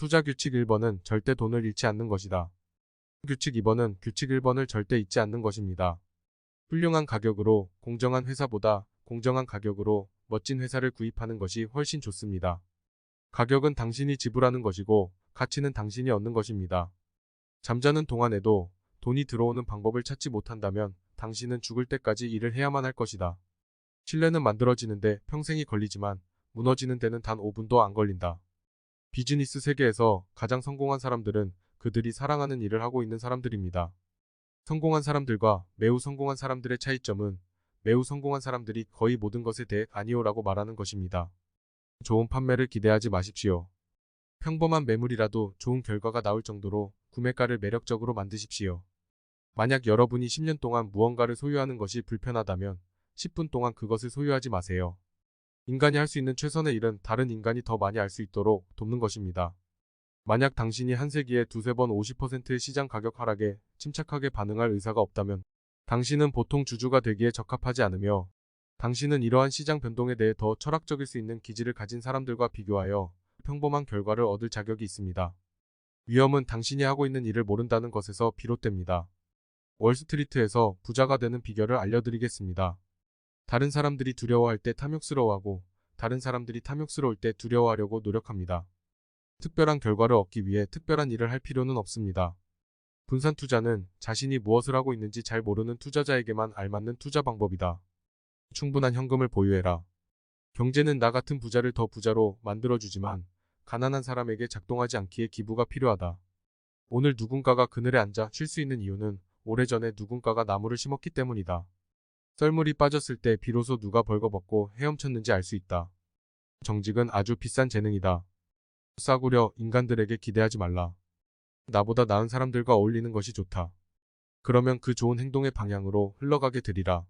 투자 규칙 1번은 절대 돈을 잃지 않는 것이다. 규칙 2번은 규칙 1번을 절대 잊지 않는 것입니다. 훌륭한 가격으로 공정한 회사보다 공정한 가격으로 멋진 회사를 구입하는 것이 훨씬 좋습니다. 가격은 당신이 지불하는 것이고 가치는 당신이 얻는 것입니다. 잠자는 동안에도 돈이 들어오는 방법을 찾지 못한다면 당신은 죽을 때까지 일을 해야만 할 것이다. 신뢰는 만들어지는데 평생이 걸리지만 무너지는 데는 단 5분도 안 걸린다. 비즈니스 세계에서 가장 성공한 사람들은 그들이 사랑하는 일을 하고 있는 사람들입니다. 성공한 사람들과 매우 성공한 사람들의 차이점은 매우 성공한 사람들이 거의 모든 것에 대해 아니오라고 말하는 것입니다. 좋은 판매를 기대하지 마십시오. 평범한 매물이라도 좋은 결과가 나올 정도로 구매가를 매력적으로 만드십시오. 만약 여러분이 10년 동안 무언가를 소유하는 것이 불편하다면 10분 동안 그것을 소유하지 마세요. 인간이 할 수 있는 최선의 일은 다른 인간이 더 많이 알 수 있도록 돕는 것입니다. 만약 당신이 한 세기에 두세 번 50%의 시장 가격 하락에 침착하게 반응할 의사가 없다면 당신은 보통 주주가 되기에 적합하지 않으며 당신은 이러한 시장 변동에 대해 더 철학적일 수 있는 기질을 가진 사람들과 비교하여 평범한 결과를 얻을 자격이 있습니다. 위험은 당신이 하고 있는 일을 모른다는 것에서 비롯됩니다. 월스트리트에서 부자가 되는 비결을 알려드리겠습니다. 다른 사람들이 두려워할 때 탐욕스러워하고 다른 사람들이 탐욕스러울 때 두려워하려고 노력합니다. 특별한 결과를 얻기 위해 특별한 일을 할 필요는 없습니다. 분산 투자는 자신이 무엇을 하고 있는지 잘 모르는 투자자에게만 알맞는 투자 방법이다. 충분한 현금을 보유해라. 경제는 나 같은 부자를 더 부자로 만들어주지만 가난한 사람에게 작동하지 않기에 기부가 필요하다. 오늘 누군가가 그늘에 앉아 쉴 수 있는 이유는 오래전에 누군가가 나무를 심었기 때문이다. 썰물이 빠졌을 때 비로소 누가 벌거벗고 헤엄쳤는지 알 수 있다. 정직은 아주 비싼 재능이다. 싸구려 인간들에게 기대하지 말라. 나보다 나은 사람들과 어울리는 것이 좋다. 그러면 그 좋은 행동의 방향으로 흘러가게 되리라.